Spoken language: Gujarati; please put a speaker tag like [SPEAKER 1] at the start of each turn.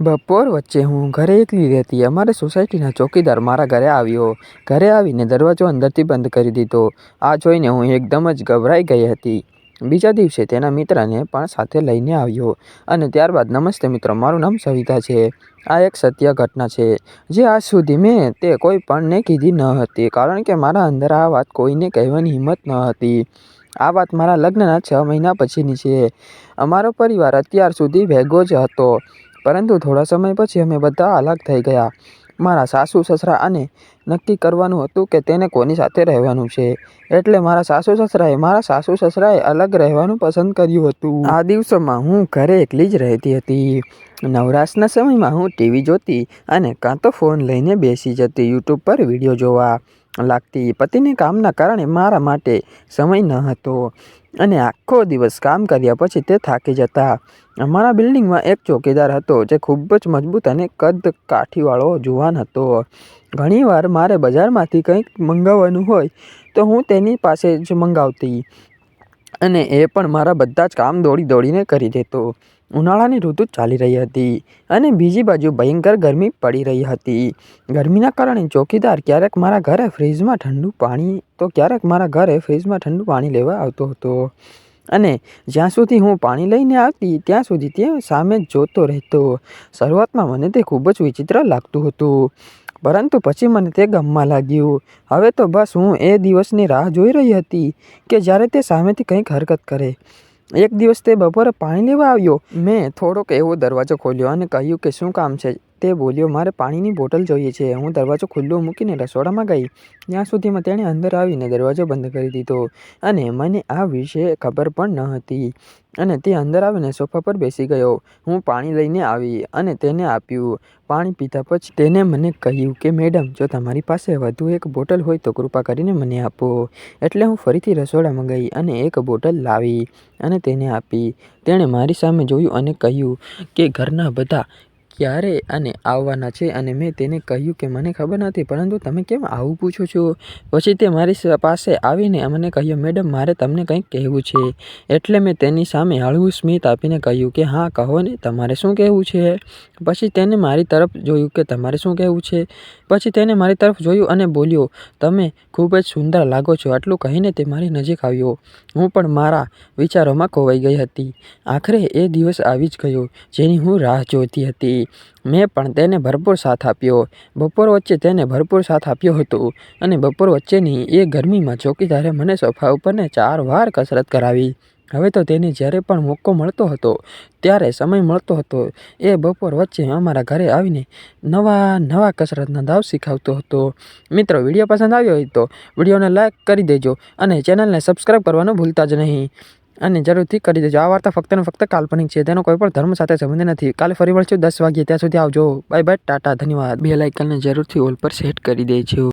[SPEAKER 1] બપોર વચ્ચે હું ઘરે એકલી રહેતી, અમારે સોસાયટીના ચોકીદાર મારા ઘરે આવ્યો. ઘરે આવીને દરવાજો અંદરથી બંધ કરી દીધો. આ જોઈને હું એકદમ જ ગભરાઈ ગઈ હતી. બીજા દિવસે તેના મિત્રને પણ સાથે લઈને આવ્યો અને ત્યારબાદ, નમસ્તે મિત્રો, મારું નામ સવિતા છે. આ એક સત્ય ઘટના છે. જે આજ સુધી મેં તે કોઈ પણને કીધી ન હતી, કારણ કે મારા અંદર આ વાત કોઈને કહેવાની હિંમત ન હતી. આ વાત મારા લગ્નના છ મહિના પછીની છે. અમારો પરિવાર અત્યાર સુધી ભેગો જ હતો. પરંતુ થોડા સમય પછી અમે બધા અલગ થઈ ગયા. મારા સાસુ, સસરા અને નક્કી કરવાનું હતું કે તેને કોની સાથે રહેવાનું છે. એટલે મારા સાસુ, સસરાએ મારા સાસુ, સસરાએ અલગ રહેવાનું પસંદ કર્યું હતું. આ દિવસોમાં હું ઘરે એકલી જ રહેતી હતી. નવરાશના સમયમાં હું ટીવી જોતી અને કાં તો ફોન લઈને બેસી જતી યુટ્યુબ પર વીડિયો જોવા લાગતી. પતિને કામના કારણે મારા માટે સમય ન હતો. અને આખો દિવસ કામ કર્યા પછી તે થાકી જતા. અમારા બિલ્ડિંગમાં એક ચોકીદાર હતો જે ખૂબ જ મજબૂત અને કદ કાઠીવાળો જુવાન હતો. ઘણીવાર મારે બજારમાંથી કંઈક મંગાવવાનું હોય તો હું તેની પાસે જ મંગાવતી. અને એ પણ મારા બધા જ કામ દોડી દોડીને કરી દેતો ઉનાળાની ઋતુ ચાલી રહી હતી. અને બીજી બાજુ ભયંકર ગરમી પડી રહી હતી. ગરમીના કારણે ચોકીદાર ક્યારેક મારા ઘરે ફ્રીજમાં ઠંડુ પાણી, તો ક્યારેક મારા ઘરે ફ્રીજમાં ઠંડુ પાણી લેવા આવતો હતો. અને જ્યાં સુધી હું પાણી લઈને આવતી, ત્યાં સુધી તે સામે જોતો રહેતો. શરૂઆતમાં મને તે ખૂબ જ વિચિત્ર લાગતું હતું. પરંતુ પછી મને તે ગમવા લાગ્યું. હવે તો બસ હું એ દિવસની રાહ જોઈ રહી હતી કે જ્યારે તે સામેથી કંઈક હરકત કરે. એક દિવસ તે બપોરે પાણી લેવા આવ્યો. મેં થોડોક એવો દરવાજો ખોલ્યો અને કહ્યું કે શું કામ છે? તે બોલ્યો, મારે પાણીની બોટલ જોઈએ છે. હું દરવાજો ખુલ્લો મૂકીને રસોડામાં ગઈ. ત્યાં સુધીમાં તેણે અંદર આવીને દરવાજો બંધ કરી દીધો. અને મને આ વિશે ખબર પણ ન હતી. અને તે અંદર આવીને સોફા પર બેસી ગયો. હું પાણી લઈને આવી અને તેને આપ્યું. પાણી પીધા પછી તેને મને કહ્યું કે, મેડમ, જો તમારી પાસે વધુ એક બોટલ હોય તો કૃપા કરીને મને આપો. એટલે હું ફરીથી રસોડામાં ગઈ અને એક બોટલ લાવી અને તેને આપી. તેણે મારી સામે જોયું અને કહ્યું કે, ઘરના બધા ક્યારે અને આવવાના છે અને મેં તેને કહ્યું કે મને ખબર નથી, પરંતુ તમે કેમ આવું પૂછો છો? પછી તે મારી પાસે આવીને મને કહ્યું, મેડમ, મારે તમને કંઈક કહેવું છે. એટલે મેં તેની સામે હળવું સ્મિત આપીને કહ્યું કે, હા, કહો ને, તમારે શું કહેવું છે? પછી તેને મારી તરફ જોયું કે, તમારે શું કહેવું છે? પછી તેને મારી તરફ જોયું અને બોલ્યો, તમે ખૂબ જ સુંદર લાગો છો. આટલું કહીને તે મારી નજીક આવ્યો. હું પણ મારા વિચારોમાં ખોવાઈ ગઈ હતી. આખરે એ દિવસ આવી જ ગયો, જેની હું રાહ જોતી હતી. મેં પણ તેને ભરપૂર સાથ આપ્યો. બપોર વચ્ચે તેને ભરપૂર સાથ આપ્યો હતો અને બપોર વચ્ચેની એ ગરમીમાં ચોકીદારે મને સોફા ઉપરને ચાર વાર કસરત કરાવી. હવે તો તેને જ્યારે પણ મોકો મળતો હતો, ત્યારે સમય મળતો હતો. એ બપોર વચ્ચે અમારા ઘરે આવીને નવા નવા કસરતના દાવ શીખવતો હતો. મિત્રો, વીડિયો પસંદ આવ્યો હોય તો વિડીયોને લાઇક કરી દેજો અને ચેનલને સબસ્ક્રાઈબ કરવાનું ભૂલતા જ નહીં. અને જરૂરથી કરી દેજો. આ વાર્તા ફક્ત ને ફક્ત કાલ્પનિક છે. તેનો કોઈ પણ ધર્મ સાથે સંબંધ નથી. કાલે ફરી મળશું. દસ વાગ્યે. ત્યાં સુધી આવજો. Bye bye. ટાટા. ધન્યવાદ. બે લાઇકનને જરૂરથી ઓલ પર સેટ કરી દેજો.